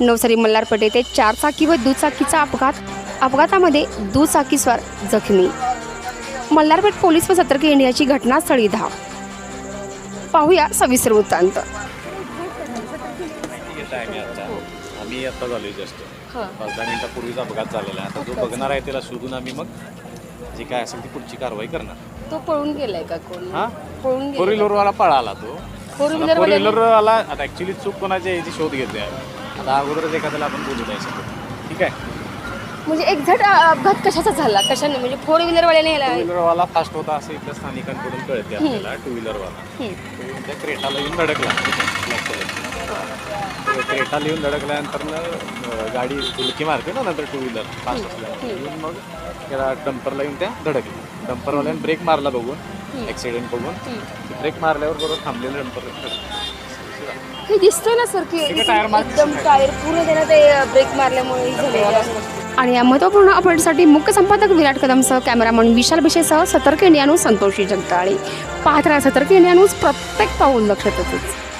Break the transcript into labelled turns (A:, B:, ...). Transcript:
A: नवसारी मल्हारपेठ येथे चारचाकी व दुचाकीचा अपघात अपघातामध्ये दुचाकीस्वार जखमी. मल्हारपेठ पोलीस व सतर्क इंडियाची घटनास्थळी धाव. पाहूया सविस्तर वृत्तांत.
B: आम्ही आता झालोय जस्ट पाच दहा मिनिटापूर्वीच अपघात झालेला आहे. आता जो बघणार आहे त्याला शोधून आम्ही मग जे काय असेल ती पुढची कारवाई करणार.
A: तो पळून गेलाय का कोण?
B: हा?
A: पळून
B: फोर व्हीलरवाला पळाला तो.
A: फोर
B: फोर व्हीलरवाला आता ऍक्च्युली चूक कोणाची आहे याची शोध घेतोय आम्ही. आता अगोदरच एखाद्याला आपण बोलू शकत ठीक आहे?
A: म्हणजे एक्झॅक्ट अपघात कशाचा झाला? कशाने? म्हणजे फोर व्हीलरवाल्याने याला
B: टू व्हीलरवाला फास्ट होता असं इथल्या स्थानिकांकडून कळते आपल्याला टू व्हीलरवाला तो त्या क्रेटाला येऊन धडकला. Black color. तो क्रेटाला येऊन धडकल्यानंतर न, गाडी फुलकी मारते ना नंतर टू व्हीलर फास्ट असल्यामुळे. येऊन मग त्याला डंपरला येऊन त्या धडकली. डंपरवाल्याने ब्रेक मारला बघून. ऍक्सिडेंट बघून ब्रेक मारल्यावर बरोबर थांबलेलं डंपर
A: हे दिसतोय ना सर की एकदम टायर पूर्ण त्याला ते ब्रेक मारल्यामुळे झालेलं आहे. आणि या महत्त्वपूर्ण अपडेटसाठी मुख्य संपादक विराट कदमसह कॅमेरामन विशाल बिशेसह सतर्क इंडिया न्यूज संतोषी जगदाळे पाहत राहा सतर्क इंडिया न्यूज प्रत्येक पाऊल लक्षात येतेच.